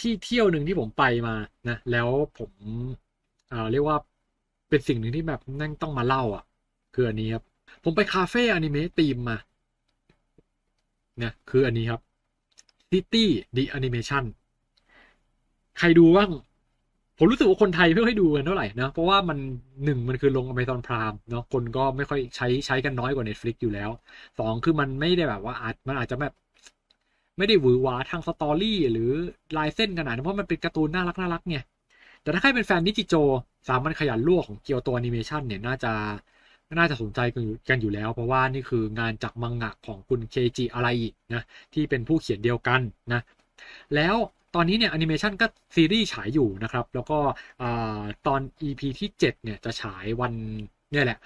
ที่เที่ยวหนึ่งที่ผมไปมานะแล้วผมเอ่อเรียกว่าเป็นสิ่งหนึ่งที่แบบนั่งต้องมาเล่าอะ คืออันนี้ครับ ผมไปคาเฟ่อนิเมะธีมมานี่ยคืออันนี้ครับ City The Animation ใครดูบ้าง ผมรู้สึกว่าคนไทยไม่ค่อยดูกันเท่าไหร่นะ เพราะว่ามันหนึ่งมันคือลง Amazon Prime เนาะคนก็ไม่ค่อยใช้ใช้กันน้อยกว่า Netflix อยู่แล้วสองคือมันไม่ได้แบบว่าอาจมันอาจจะแบบ ไม่ได้หวือหวาทางสตอรี่หรือลายเส้นขนาดนั้นเพราะมันเป็นการ์ตูนน่ารักน่ารักไงแต่ถ้าใครเป็นแฟนนิจิโจ สามัญขยันลวกของเกียวโตแอนิเมชันเนี่ยน่าจะน่าจะสนใจกันอยู่กันอยู่แล้ว เพราะว่านี่คืองานจากมังงะของคุณเคจิอะไรนะที่เป็นผู้เขียนเดียวกันนะแล้วตอนนี้เนี่ยแอนิเมชันก็ซีรีส์ฉายอยู่นะครับ แล้วก็ตอน EP ที่ 7 เนี่ยจะฉายวันเนี่ยแหละ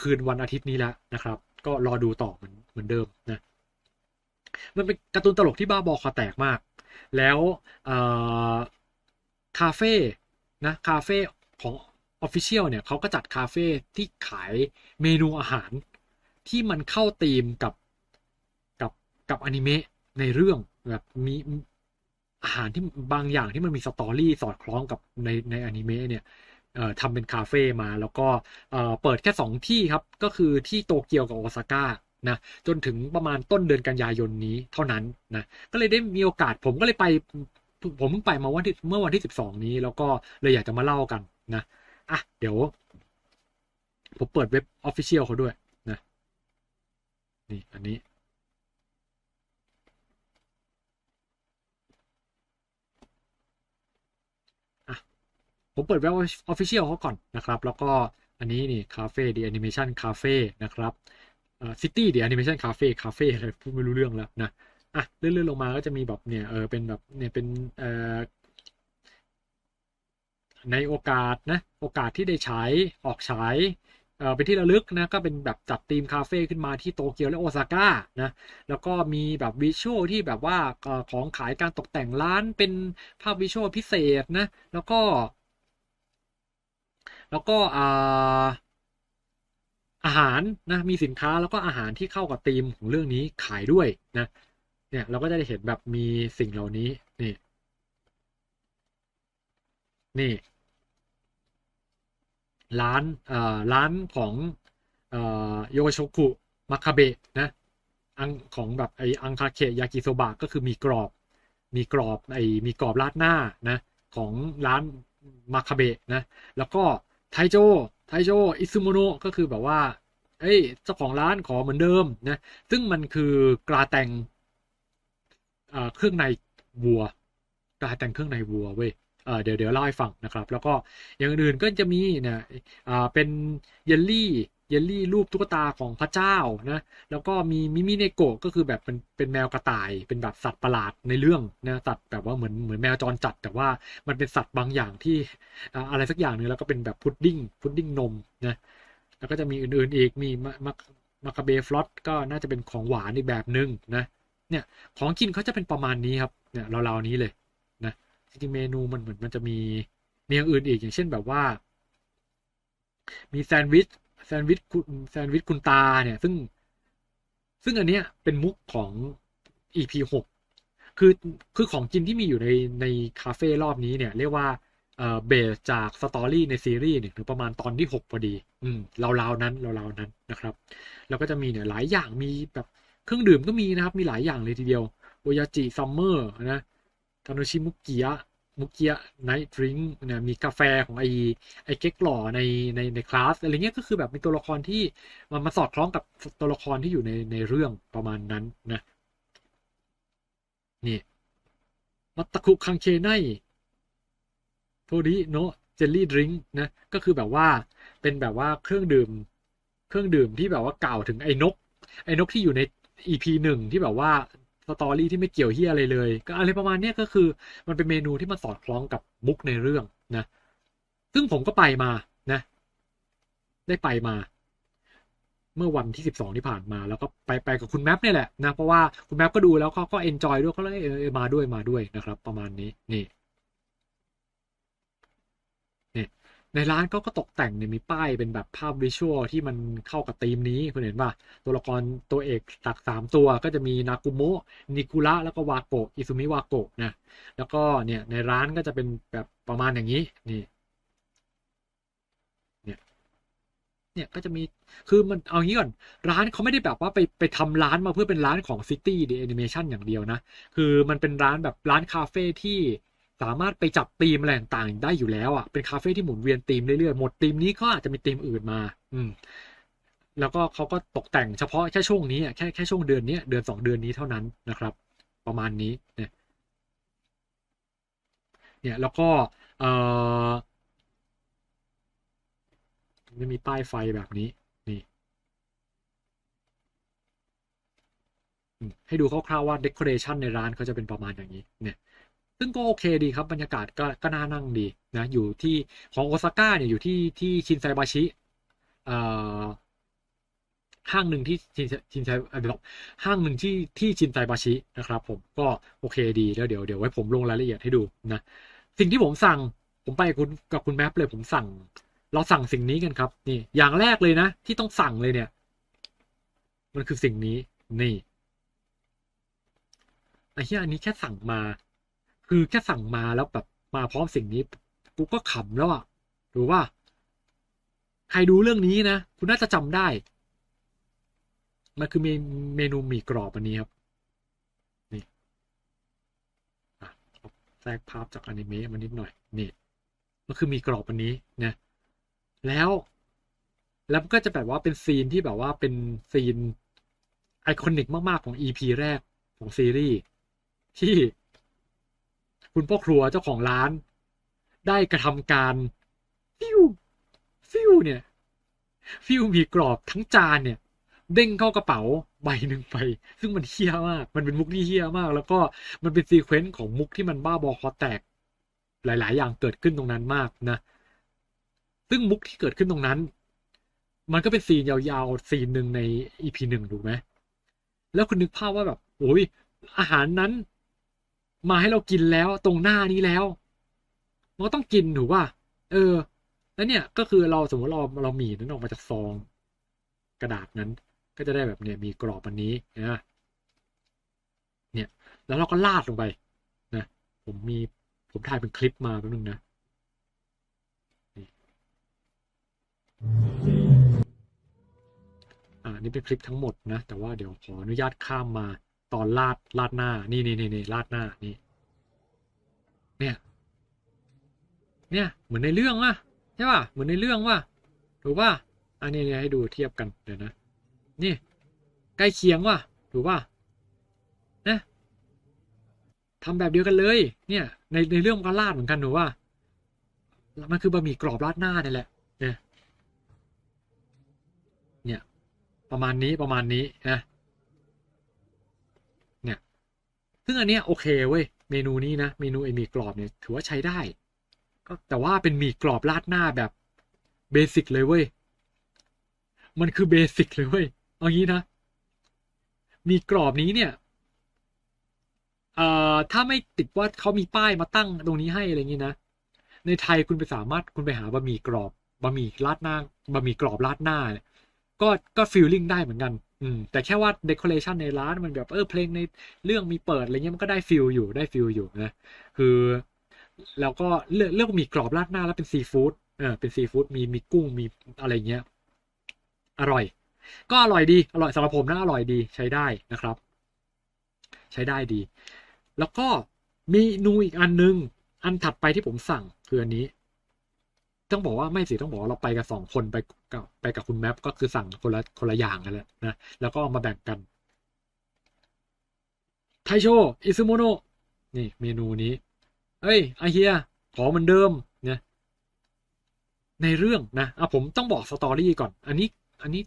คืนวันอาทิตย์นี้แล้วนะครับ ก็รอดูต่อเหมือนเหมือนเดิมนะ มันเป็นการ์ตูนตลกที่บ้าบอคอแตกมาก แล้วคาเฟ่นะคาเฟ่ของ Official เนี่ยเขาก็จัดคาเฟ่ที่ขายเมนูอาหารที่มันเข้าธีมกับกับกับอนิเมะในเรื่องแบบมีอาหารที่บางอย่างที่มันมีสตอรี่สอดคล้องกับในในอนิเมะเนี่ยทำเป็นคาเฟ่มาแล้วก็เปิดแค่ 2 ที่ครับ ก็คือที่โตเกียวกับโอซาก้า นะจนถึงประมาณต้นเดือนกันยายนนี้เท่านั้นนะก็เลยได้มีโอกาสผมก็เลยไปผมเพิ่งไปมาวันที่เมื่อวันที่ 12 นี้ แล้วก็เลยอยากจะมาเล่ากันนะอะเดี๋ยว ผมเปิดเว็บออฟฟิเชียลเขาด้วยนะนี่อันนี้ผมเปิดเว็บออฟฟิเชียลเขาก่อนนะครับ แล้วก็อันนี้นี่คาเฟ่ดีแอนิเมชันคาเฟ่นะครับ ซิตี้เดีแอนิเมชันคาเฟ่คาเฟ่อะไรพูดไม่รู้เรื่องแล้วนะอะเลื่อนๆลงมาก็จะมีแบบเนี่ยเออเป็นแบบเนี่ยเป็นเอ่อในโอกาสนะโอกาสที่ได้ฉายออกฉายเออเป็นที่ระลึกนะก็เป็นแบบจัดธีมคาเฟ่ขึ้นมาที่โตเกียวและโอซาก้านะแล้วก็มีแบบวิชวลที่แบบว่าของขายการตกแต่งร้านเป็นภาพวิชวลพิเศษนะแล้วก็ แล้วก็อ่า อาหารนะมีสินค้าแล้วก็อาหารที่เข้ากับธีมของเรื่องนี้ขายด้วยนะเนี่ยเราก็จะได้เห็นแบบมีสิ่งเหล่านี้นี่นี่ร้านเอ่อร้านของเอ่อโยโชคุมาคาเบะนะอังของแบบไออังคาเคะยากิโซบะก็คือมีกรอบ มีกรอบไอมีกรอบราดหน้านะของร้านมาคาเบะนะแล้วก็ ไทโจ ไทโจ อิซุโมโนะก็คือแบบว่า เอ้ย เจ้าของร้านขอเหมือนเดิมนะ ซึ่งมันคือกราแตงเครื่องในวัว กราแตงเครื่องในวัวเว้ยเดี๋ยวเดี๋ยวเล่าให้ฟังนะครับ แล้วก็อย่างอื่นก็จะมีเนี่ยเป็นเยลลี่ เยลลี่รูปตุ๊กตาของพระเจ้านะแล้วก็มีมิมิเนโกะก็คือแบบเป็นเป็นแมวกระต่ายเป็นแบบสัตว์ประหลาดในเรื่องนะสัตว์แบบว่าเหมือนเหมือนแมวจรจัด แต่ว่ามันเป็นสัตว์บางอย่างที่อะไรสักอย่างหนึ่งแล้วก็เป็นแบบพุดดิ้งพุดดิ้งนมนะแล้วก็จะมีอื่นๆอีกมีมามาคาเบฟลอตก็น่าจะเป็นของหวานอีกแบบหนึ่งนะเนี่ยของกินเขาจะเป็นประมาณนี้ครับเนี่ยเราๆนี้เลยนะจริงเมนูมันเหมือนมันจะมีมีอย่างอื่นอีกอย่างเช่นแบบว่า มีแซนด์วิช แซนด์วิชคุณแซนด์วิชคุณตาเนี่ย ซึ่ง ซึ่งอันเนี้ยเป็นมุกของ EP หกคือคือของกินที่มีอยู่ในในคาเฟ่รอบนี้เนี่ย เรียกว่าเอ่อเบสจากสตอรี่ในซีรีส์เนี่ยถึงประมาณตอนที่6พอดี อืมราวๆนั้นราวๆนั้นนะครับ แล้วก็จะมีเนี่ยหลายอย่างมีแบบเครื่องดื่มก็มีนะครับ มีหลายอย่างเลยทีเดียวโอยาจิซัมเมอร์นะทาโนชิมุกิยะ มุกเกียไนท์ดริงก์เนี่ยมีกาแฟของไอไอเก๊กหล่อในในในคลาสอะไรเงี้ยก็คือแบบมีตัวละครที่มันมาสอดคล้องกับตัวละครที่อยู่ในในเรื่องประมาณนั้นนะนี่มัตตะคุคังเคไนโทริโนเจลลี่ดริงก์นะก็คือแบบว่าเป็นแบบว่าเครื่องดื่ม เครื่องดื่มที่แบบว่ากล่าวถึงไอ้นก ไอ้นกที่อยู่ใน EP หนึ่งที่แบบว่า ตอรี่ที่ไม่เกี่ยวเฮียอะไรเลย ก็อะไรประมาณนี้ก็คือ มันเป็นเมนูที่มันสอดคล้องกับมุกในเรื่องนะ ซึ่งผมก็ไปมานะ ได้ไปมา เมื่อวันที่สิบสองที่ผ่านมา แล้วก็ไปไปกับคุณแมปนี่แหละนะ เพราะว่าคุณแมปก็ดูแล้วเขาก็เอนจอยด้วยเขาเลยเออมาด้วยมาด้วยนะครับ ประมาณนี้นี่นี่ ในร้านก็ก็ตกแต่งเนี่ยมีป้ายเป็นแบบภาพวิชวลที่มันเข้ากับธีมนี้คุณเห็นป่ะ ตัวละครตัวเอกหลักสามตัวก็จะมีนากุโมะนิกุระแล้วก็วาโกะอิซุมิวาโกะนะแล้วก็เนี่ยในร้านก็จะเป็นแบบประมาณอย่างนี้นี่เนี่ยเนี่ยก็จะมีคือมันเอางี้ก่อนร้านเขาไม่ได้แบบว่าไปไปทำร้านมาเพื่อเป็นร้านของซิตี้ดีแอนิเมชันอย่างเดียวนะ คือมันเป็นร้านแบบร้านคาเฟ่ที่ สามารถไปจับธีมอะไรต่างๆได้อยู่แล้วอะเป็นคาเฟ่ที่หมุนเวียนธีมเรื่อยๆหมดธีมนี้ก็อาจจะมีธีมอื่นมา อืมแล้วก็เขาก็ตกแต่งเฉพาะแค่ช่วงนี้อะแค่แค่ช่วงเดือนนี้เดือนสองเดือนนี้เท่านั้นนะครับ ประมาณนี้เนี่ยเนี่ยแล้วก็เอ่อจะมีป้ายไฟแบบนี้นี่ให้ดูคร่าวๆว่าเด o r a t i o n ในร้านเขาจะเป็นประมาณอย่างนี้เนี่ย ซึ่งก็โอเคดีครับบรรยากาศก็ก็น่านั่งดีนะอยู่ที่ของโอซาก้าเนี่ยอยู่ที่ที่ชินไซบาชิเอ่อห้างหนึ่งที่ชินชินไซเออห้างหนึ่งที่ที่ชินไซบาชินะครับผมก็โอเคดีแล้วเดี๋ยวเดี๋ยวไว้ผมลงรายละเอียดให้ดูนะสิ่งที่ผมสั่งผมไปกับคุณกับคุณแมปเลยผมสั่ง เราสั่งสิ่งนี้กันครับนี่อย่างแรกเลยนะ ที่ต้องสั่งเลยเนี่ย มันคือสิ่งนี้นี่ไอ้เหี้ยอันนี้แค่สั่งมา คือแค่สั่งมาแล้วแบบมาพร้อมสิ่งนี้กูก็ขำแล้วอะรู้ว่าใครดูเรื่องนี้นะ คุณน่าจะจำได้ มันคือเมเมนูหมี่กรอบอันนี้ครับ นี่อะแทรกภาพจากอนิเมะมานิดหน่อย นี่ มันคือมีกรอบอันนี้นะแล้วแล้วก็จะแบบว่าเป็นซีนที่แบบว่าเป็นซีนไอคอนิกมาก ๆ ของ EP แรกของซีรีส์ที่ คุณพ่อครัวเจ้าของร้าน ได้กระทำการฟิวฟิวเนี่ย ฟิวมีกรอบทั้งจานเนี่ย เด้งเข้ากระเป๋าใบหนึ่งไป ซึ่งมันเฮี้ยมาก มันเป็นมุกที่เฮี้ยมาก แล้วก็มันเป็นซีเควนซ์ของมุกที่มันบ้าบอคอแตก หลาย ๆ อย่างเกิดขึ้นตรงนั้นมากนะ ซึ่งมุกที่เกิดขึ้นตรงนั้น มันก็เป็นซีนยาวๆซีนหนึ่งใน EP หนึ่งถูกไหมแล้วคุณนึกภาพว่าแบบโอ้ยอาหารนั้น มาให้เรากินแล้วตรงหน้านี้แล้วมันก็ต้องกินถูกป่ะเออ แล้วเนี่ยก็คือเราสมมติเราเราหมี่นั้นออกมาจากซอง กระดาษนั้น ก็จะได้แบบเนี่ยมีกรอบอันนี้นะเนี่ย แล้วเราก็ลาดลงไปนะผมมีผมถ่ายเป็นคลิปมาแป๊บนึงนะอ่านี่เป็นคลิปทั้งหมดนะ แต่ว่าเดี๋ยวขออนุญาตข้ามมา ตอนลาดลาดหน้า นี่นี่นี่นี่ลาดหน้านี่ เนี่ย เนี่ย เหมือนในเรื่องว่ะใช่ป่ะเหมือนในเรื่องว่ะถูกป่ะอันนี้เนี่ยให้ดูเทียบกันเดี๋ยวนะนี่ ใกล้เคียงว่ะถูกป่ะนะทำแบบเดียวกันเลย เนี่ย ในในเรื่องมันก็ลาดเหมือนกันถูกป่ะมันคือบะหมี่กรอบราดหน้านี่แหละ เนี่ย เนี่ย ประมาณนี้ประมาณนี้นะ เนี่ย ซึ่งอันเนี้ยโอเคเว้ย เมนูนี้นะ เมนูไอหมี่กรอบเนี่ยถือว่าใช้ได้ ก็แต่ว่าเป็นหมี่กรอบราดหน้าแบบเบสิกเลยเว้ย มันคือเบสิกเลยเว้ย เอางี้นะ มีกรอบนี้เนี่ย เอ่อ ถ้าไม่ติดว่าเขามีป้ายมาตั้งตรงนี้ให้อะไรอย่างนี้นะ ในไทยคุณไปสามารถคุณไปหาบะหมี่กรอบบะหมี่ราดหน้าบะหมี่กรอบราดหน้าเนี่ยก็ก็ฟีลลิ่งได้เหมือนกัน อืมแต่แค่ว่าเดคอเรชันในร้านมันแบบเออเพลงในเรื่องมีเปิดอะไรเงี้ยมันก็ได้ฟีลอยู่ได้ฟีลอยู่นะคือแล้วก็เลือกเลือกมีกรอบราดหน้าแล้วเป็นซีฟู้ดเออเป็นซีฟู้ดมีมีกุ้งมีอะไรเงี้ยอร่อย ก็อร่อยดีอร่อยสำหรับผมนะอร่อยดีใช้ได้นะครับ ใช้ได้ดี แล้วก็มีนูอีกอันนึง อันถัดไปที่ผมสั่งคืออันนี้ ต้องบอกว่าไม่สิต้องบอกว่าเราไปกันสองคนไปกับไปกับคุณแมปก็คือสั่งคนละคนละอย่างกันแหละนะแล้วก็เอามาแบ่งกันไทโชอิซุโมโนะนี่เมนูนี้ เอ้ยไอเฮียขอเหมือนเดิมเนี่ยในเรื่องนะอะผมต้องบอกสตอรี่ก่อน อันนี้ อันนี้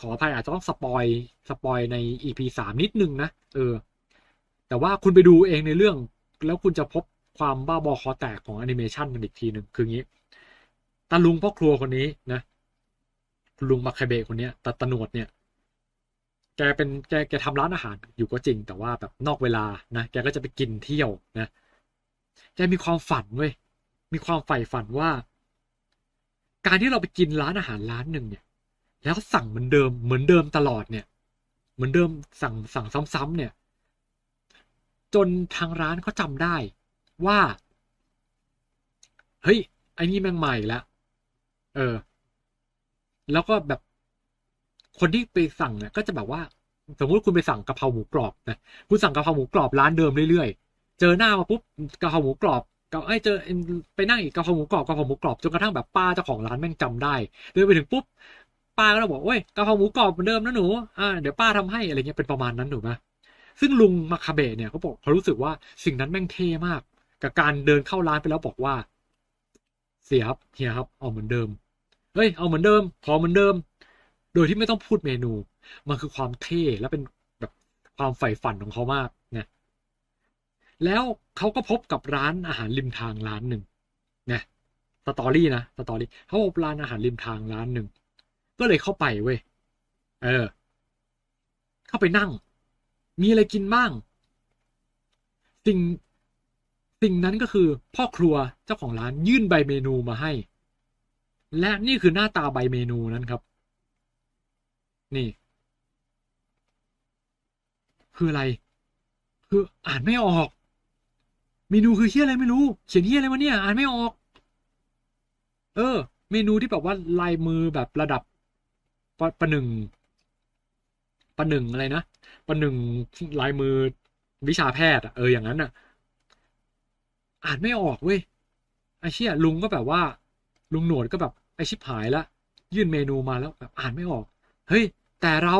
ขออภัยอาจจะต้องสปอยสปอยใน EP สามนิดนึงนะเออ แต่ว่าคุณไปดูเองในเรื่อง แล้วคุณจะพบความบ้าบอคอแตกของแอนิเมชันมันอีกทีหนึ่งคืองี้ ตาลุงพ่อครัวคนนี้นะคุณลุงมาคาเบคนเนี้ยตาตนวดเนี่ย แกเป็นแกแกทำร้านอาหารอยู่ก็จริง แต่ว่าแบบนอกเวลานะแกก็จะไปกินเที่ยวนะแกมีความฝันเว้ยมีความใฝ่ฝันว่า การที่เราไปกินร้านอาหารร้านหนึ่งเนี่ย แล้วสั่งเหมือนเดิมเหมือนเดิมตลอดเนี่ย เหมือนเดิมสั่งสั่งซ้ำๆเนี่ย จนทางร้านเขาจำได้ว่า เฮ้ยไอ้นี่แม่งใหม่แล้ว เออ แล้วก็แบบคนที่ไปสั่งเนี่ยก็จะแบบว่า สมมติคุณไปสั่งกะเพราหมูกรอบนะคุณสั่งกะเพราหมูกรอบร้านเดิมเรื่อยๆ เจอหน้ามาปุ๊บกะเพราหมูกรอบกับไอ้เจอไปนั่งอีกกะเพราหมูกรอบกะเพราหมูกรอบจนกระทั่งแบบป้าเจ้าของร้านแม่งจำได้เดินไปถึงปุ๊บป้าก็เลยบอกเว้ยกะเพราหมูกรอบเหมือนเดิมนะหนูอ่าเดี๋ยวป้าทำให้อะไรเงี้ยเป็นประมาณนั้นถูกไหมซึ่งลุงมาคาเบะเนี่ยเขาบอกเขารู้สึกว่าสิ่งนั้นแม่งเท่มาก กับการเดินเข้าร้านไปแล้วบอกว่า เสียครับเฮียครับเอาเหมือนเดิม เฮ้ยเอาเหมือนเดิม ขอเหมือนเดิม โดยที่ไม่ต้องพูดเมนู มันคือความเท่และเป็นแบบความใฝ่ฝันของเขามากนี่ยแล้วเขาก็พบกับร้านอาหารริมทางร้านหนึ่งนี่ยสตอรี่นะสตอรี่เขาพบร้านอาหารริมทางร้านหนึ่งก็เลยเข้าไปเว้ยเออ เข้าไปนั่ง มีอะไรกินบ้าง สิ่งสิ่งนั้นก็คือพ่อครัวเจ้าของร้านยื่นใบเมนูมาให้ และนี่คือหน้าตาใบเมนูนั้นครับ นี่ คืออะไร คืออ่านไม่ออก เมนูคือเฮียอะไรไม่รู้ เขียนเฮียอะไรมาเนี่ย อ่านไม่ออก เออ เมนูที่แบบว่าลายมือแบบระดับปประหนึ่งประหนึ่งอะไรนะประหนึ่งลายมือวิชาแพทย์เอออย่างนั้นอะ อ่านไม่ออกเว้ยไอเชี่ยลุงก็แบบว่า ลุงหนวดก็แบบ ไอชิบหายละ ยื่นเมนูมาแล้วแบบอ่านไม่ออก เฮ้ย แต่เรา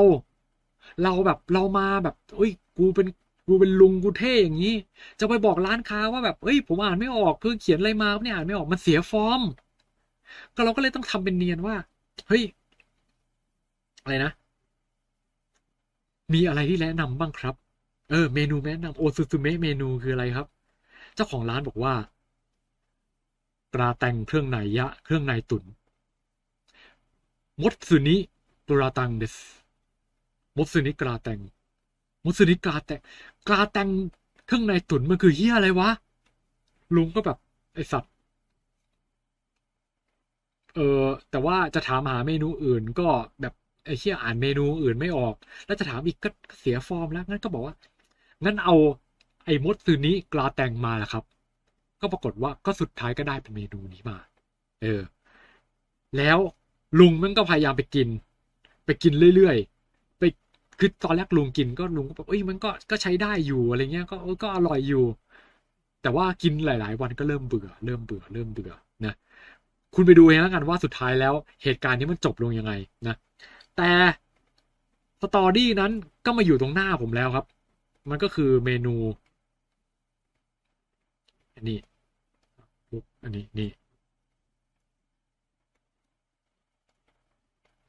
เราแบบเรามาแบบเอ้ย กูเป็นกูเป็นลุงกูเท่อย่างนี้ จะไปบอกร้านค้าว่าแบบเอ้ย ผมอ่านไม่ออกคือเขียนอะไรมาเนี่ยอ่านไม่ออกมันเสียฟอร์ม ก็เราก็เลยต้องทำเป็นเนียนว่า เฮ้ย อะไรนะ มีอะไรที่แนะนำบ้างครับ เออ เมนูแนะนำโอซูซูเมะเมนูคืออะไรครับ เจ้าของร้านบอกว่ากราแตงเครื่องในยะ เครื่องในตุน มดซึนิกราตังเดสมดซึนิกราแตงมดซึนิกราแตงกราแตงเครื่องในตุนมันคือเฮียอะไรวะ ลุงก็แบบ ไอสัตว์ เออแต่ว่าจะถามหาเมนูอื่นก็แบบไอ้เชี่ยอ่านเมนูอื่นไม่ออก แล้วจะถามอีกก็เสียฟอร์มแล้ว งั้นก็บอกว่า งั้นเอาไอ้มดซืนนี้กลาแตงมาแหละครับ ก็ปรากฏว่าก็สุดท้ายก็ได้เป็นเมนูนี้มา เออ แล้ว ลุงมันก็พยายามไปกิน ไปกินเรื่อยๆ ไปคือตอนแรกลุงกินก็ลุงก็แบบเอ้ยมันก็ก็ใช้ได้อยู่อะไรเงี้ยก็เออก็อร่อยอยู่ แต่ว่ากินหลาย ๆ วันก็เริ่มเบื่อ เริ่มเบื่อ เริ่มเบื่อนะคุณไปดูเองแล้วกันว่าสุดท้ายแล้วเหตุการณ์นี้มันจบลงยังไงนะแต่สตอรี่นั้นก็มาอยู่ตรงหน้าผมแล้วครับ มันก็คือเมนูอันนี้อันนี้นี่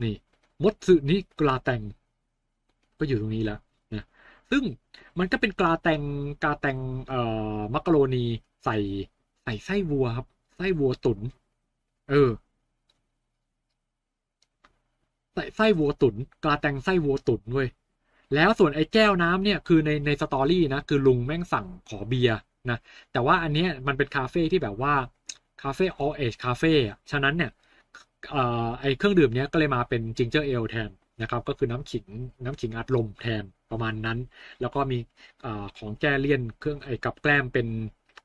นี่มดสึนี่กลาแตงก็อยู่ตรงนี้แล้วนะซึ่งมันก็เป็นกลาแตงกลาแตงเอ่อมักกะโรนีใส่ใส่ไส้วัวครับ ไส้วัวตุน เออ ใส่ไส้วัวตุน กลาแตงไส้วัวตุนเว้ยแล้วส่วนไอ้แก้วน้ำเนี่ยคือในในสตอรี่นะคือลุงแม่งสั่งขอเบียร์นะแต่ว่าอันเนี้ยมันเป็นคาเฟ่ที่แบบว่าคาเฟ่ all age คาเฟ่อะฉะนั้นเนี่ย ไอเครื่องดื่มเนี้ยก็เลยมาเป็นจิงเจอร์เอลแทนนะครับก็คือน้ำขิงน้ำขิงอัดลมแทนประมาณนั้น แล้วก็มีอของแก้เลี่ยนเครื่องไอกับแกล้มเป็น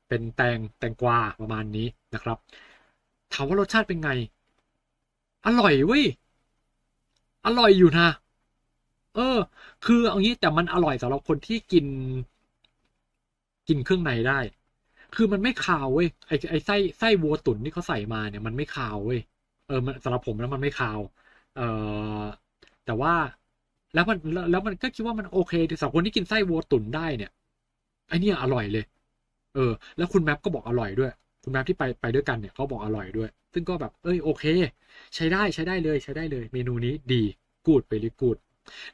เป็นแตงแตงกวาประมาณนี้นะครับถามว่ารสชาติเป็นไง อร่อยเว้ยอร่อยอยู่นะ เออ คือเอางี้แต่มันอร่อยสำหรับคนที่กิน กินเครื่องในได้ คือมันไม่คาวเว้ยไอไอไส้ไส้วัวตุ๋นที่เขาใส่มาเนี่ยมันไม่คาวเว้ย เออสำหรับผมแล้วมันไม่คาว เออแต่ว่าแล้วมันแล้วมันก็คิดว่ามันโอเคสำหรับคนที่กินไส้วัวตุ๋นได้เนี่ยไอเนี่ยอร่อยเลย เออ แล้วคุณแมปก็บอกอร่อยด้วย คุณแมปที่ไปไปด้วยกันเนี่ยเขาบอกอร่อยด้วย ซึ่งก็แบบเอ้ยโอเค ใช้ได้ใช้ได้เลยใช้ได้เลย เมนูนี้ดีกูดไปรีกูด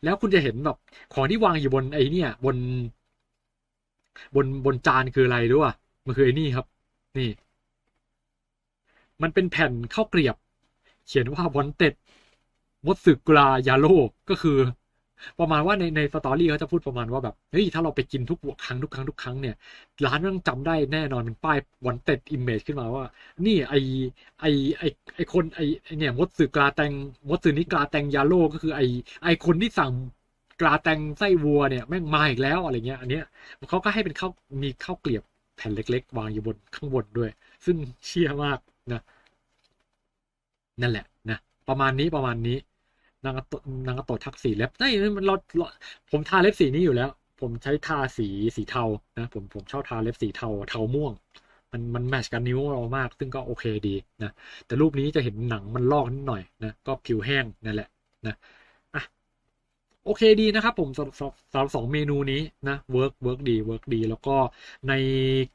แล้วคุณจะเห็นแบบของที่วางอยู่บนไอ้เนี่ย บน บนบนจานคืออะไรรู้ป่ะมันคือไอ้นี่ครับ นี่ มันเป็นแผ่นข้าวเกรียบ เขียนว่าวันเต็ดมดสึกกลายาโลก็คือ ประมาณว่าในในสตอรี่เขาจะพูดประมาณว่าแบบเฮ้ยถ้าเราไปกินทุกครั้งทุกครั้งทุกครั้งเนี่ย ร้านต้องจำได้แน่นอนเป็นป้ายวันเต็ดอิมเมจขึ้นมาว่า นี่ไอไอไอไอคนไอเนี่ยมดสึกลาแตงมดสึนี่กลาแตงยาโลก็คือไอไอคนที่สั่งกลาแตงไส้วัวเนี่ยแม่งมาอีกแล้วอะไรเงี้ย อันเนี้ยเขาก็ให้เป็นข้าวมีข้าวเกลียบแผ่นเล็ก ๆ วางอยู่บนข้างบนด้วย ซึ่งเชี่ยมากนะ นั่นแหละนะประมาณนี้ประมาณนี้นางกระโตนางกระโตทักสีเล็บนี่มันเราเราผมทาเล็บสีนี้อยู่แล้ว ผมใช้ทาสีสีเทานะผมผมชอบทาเล็บสีเทาเทาม่วง มันมันแมชกับนิ้วเรามาก ซึ่งก็โอเคดีนะแต่รูปนี้จะเห็นหนังมันลอกนิดหน่อยนะก็ผิวแห้งนั่นแหละนะอะโอเคดีนะครับผมสำหรับสำหรับสำหรับสองเมนูนี้นะเวิร์กเวิร์กดีเวิร์กดี แล้วก็ใน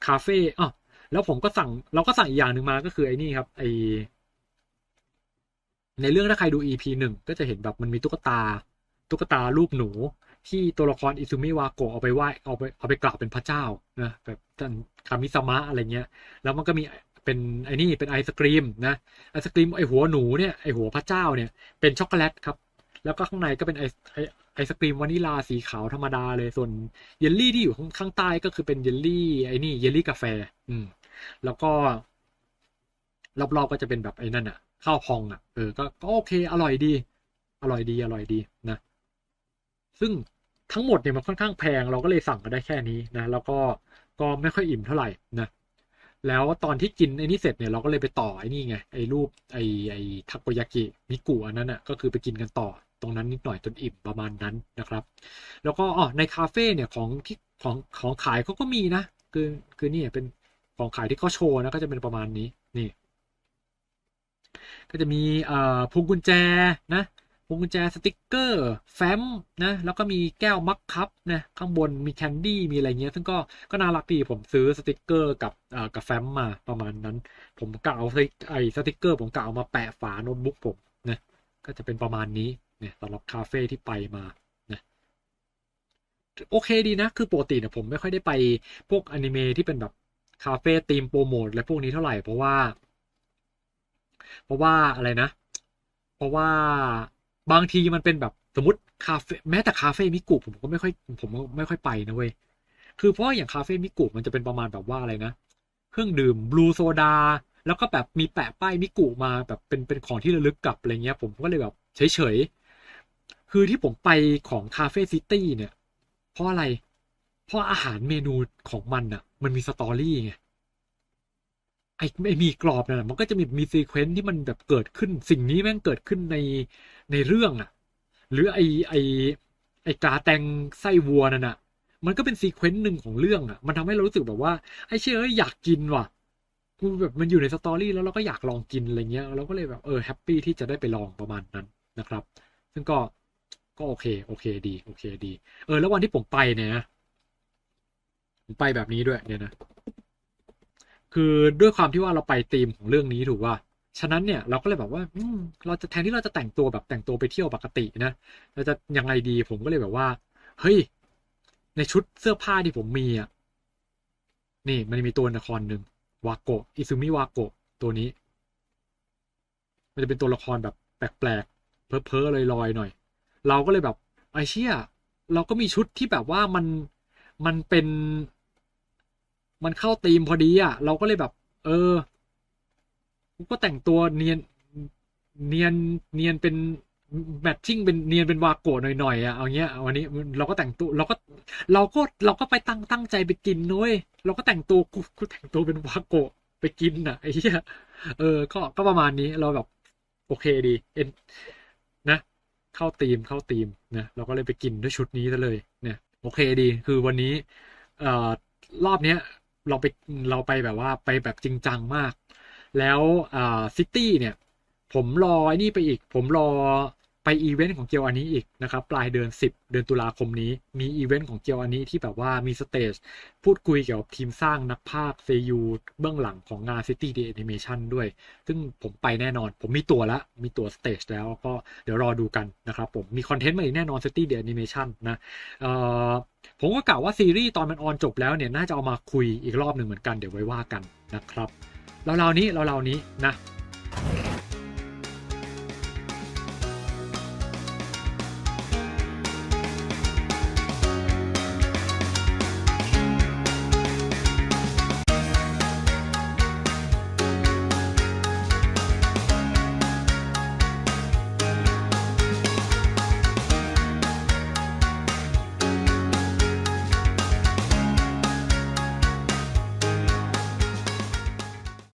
คาเฟ่อ๋อแล้วผมก็สั่งเราก็สั่งอีกอย่างหนึ่งมาก็คือไอ้นี่ครับไอ ในเรื่องถ้าใครดู EP หนึ่งก็จะเห็นแบบมันมีตุ๊กตา ตุ๊กตารูปหนู ที่ตัวละครอิซุมิวาโกะเอาไปไหว้เอาไปเอาไปกราบเป็นพระเจ้านะแบบท่านคามิสมะอะไรเงี้ย แล้วมันก็มีเป็นไอ้นี่เป็นไอศกรีมนะไอศกรีมไอหัวหนูเนี่ยไอหัวพระเจ้าเนี่ยเป็นช็อกโกแลตครับแล้วก็ข้างในก็เป็นไอไอไอศกรีมวานิลาสีขาวธรรมดาเลยส่วนเยลลี่ที่อยู่ข้างข้างใต้ก็คือเป็นเยลลี่ไอ้นี่เยลลี่กาแฟ อืม แล้วก็รอบๆก็จะเป็นแบบไอ้นั่นอะ ข้าวพองอะเออก็ก็โอเคอร่อยดี อร่อยดีอร่อยดีนะ ซึ่งทั้งหมดเนี่ยมันค่อนข้างแพงเราก็เลยสั่งมาได้แค่นี้นะแล้วก็ก็ไม่ค่อยอิ่มเท่าไหร่นะแล้วตอนที่กินไอ้นี่เสร็จเนี่ยเราก็เลยไปต่อไอ้นี่ไงไอ้รูปไอ้ไอ้ทาโกยากิมิกุอันนั้นอะก็คือไปกินกันต่อตรงนั้นนิดหน่อยจนอิ่มประมาณนั้นนะครับ แล้วก็อ๋อในคาเฟ่เนี่ยของที่ของของขายเขาก็มีนะ คือคือนี่เป็นของขายที่เขาโชว์นะก็จะเป็นประมาณนี้ ก็จะมีพวงกุญแจนะพวงกุญแจสติกเกอร์แฟ้มนะแล้วก็มีแก้วมักคัพนะข้างบนมีแคนดี้มีอะไรเงี้ย ซึ่งก็ก็น่ารักดีผมซื้อสติกเกอร์กับกับแฟ้มมาประมาณนั้น ผมกะเอาไอ้สติกเกอร์ผมกะเอามาแปะฝาโน้ตบุ๊กผมนะก็จะเป็นประมาณนี้เนี่ยสำหรับคาเฟ่ที่ไปมานะโอเคดีนะ คือปกติเนี่ยผมไม่ค่อยได้ไปพวกอนิเมะที่เป็นแบบคาเฟ่ธีมโปรโมทอะไรพวกนี้เท่าไหร่เพราะว่า เพราะว่าอะไรนะ เพราะว่าบางทีมันเป็นแบบสมมติคาเฟ่แม้แต่คาเฟ่มิกุผมก็ไม่ค่อยผมก็ไม่ค่อยไปนะเว้ยคือเพราะอย่างคาเฟ่มิกุมันจะเป็นประมาณแบบว่าอะไรนะ เครื่องดื่มบลูโซดาแล้วก็แบบมีแปะป้ายมิกุมาแบบเป็นเป็นของที่ระลึกกลับอะไรเงี้ย ผมก็เลยแบบเฉยๆ คือที่ผมไปของคาเฟ่ซิตี้เนี่ย เพราะอะไร เพราะอาหารเมนูของมันอะ มันมีสตอรี่ไง ไอ้ไอ้มีกรอบนั่นนะมันก็จะมีมีซีเควนซ์ที่มันแบบเกิดขึ้น สิ่งนี้แม่งเกิดขึ้นในในเรื่องอะ หรือไอไอไอกาแตงไส้วัวนั่นน่ะ มันก็เป็นซีเควนซ์หนึ่งของเรื่องอะ มันทำให้เรารู้สึกแบบว่าไอ้เชื่ออยากกินว่ะกูแบบมันอยู่ในสตอรี่แล้วเราก็อยากลองกินอะไรเงี้ยเราก็เลยแบบเออแฮปปี้ที่จะได้ไปลองประมาณนั้นนะครับ ซึ่งก็ก็โอเคโอเคดี โอเคดี เออ แล้ววันที่ผมไปเนี่ยนะผมไปแบบนี้ด้วยเนี่ยนะ คือด้วยความที่ว่าเราไปธีมของเรื่องนี้ถูกว่า ฉะนั้นเนี่ยเราก็เลยแบบว่าเราจะแทนที่เราจะแต่งตัวแบบแต่งตัวไปเที่ยวปกตินะเราจะยังไงดีผมก็เลยแบบว่า เฮ้ย ในชุดเสื้อผ้าที่ผมมีอะนี่มันมีตัวละครหนึ่งวาโกะอิซุมิวาโกะตัวนี้ มันจะเป็นตัวละครแบบแปลกๆ เพ้อๆลอยๆหน่อย เราก็เลยแบบไอเชี่ยเราก็มีชุดที่แบบว่ามันมันเป็น มันเข้าธีมพอดีอะ เราก็เลยแบบ เออกูก็แต่งตัวเนียนเนียนเนียนเป็นแมทชิ่งเป็นเนียนเป็นวาโกะหน่อยๆอะเอาเงี้ยวันนี้เราก็แต่งตัวเราก็เราก็เราก็ไปตั้งตั้งใจไปกินนุ้ยเราก็แต่งตัวกูกูแต่งตัวเป็นวาโกะไปกินอะไอ้เหี้ยเออ ก็ก็ประมาณนี้เราแบบโอเคดีเอ็นนะเข้าธีมเข้าธีมนะเราก็เลยไปกินด้วยชุดนี้ซะเลยเนี่ยโอเคดีคือวันนี้เอ่อรอบเนี้ย เราไปเราไปแบบว่าไปแบบจริงจังมาก แล้วอ่าซิตี้เนี่ย ผมรอไอ้นี่ไปอีก ผมรอ ไปอีเวนต์ของเกียวอันนี้อีกนะครับปลายเดือน 10 เดือนตุลาคมนี้มีอีเวนต์ของเกียวอันนี้ที่แบบว่ามีสเตจพูดคุยเกี่ยวกับทีมสร้างนักภาคเซยูเบื้องหลังของงาน City The Animation ด้วย ซึ่งผมไปแน่นอน ผมมีตัวแล้วมีตัวสเตจแล้วก็เดี๋ยวรอดูกันนะครับผมมีคอนเทนต์มาอีกแน่นอน City The Animation นะเอ่อผมก็กล่าวว่าซีรีส์ตอนมันออนจบแล้วเนี่ยน่าจะเอามาคุยอีกรอบหนึ่งเหมือนกันเดี๋ยวไว้ว่ากันนะครับเราๆนี้เราๆนี้นะ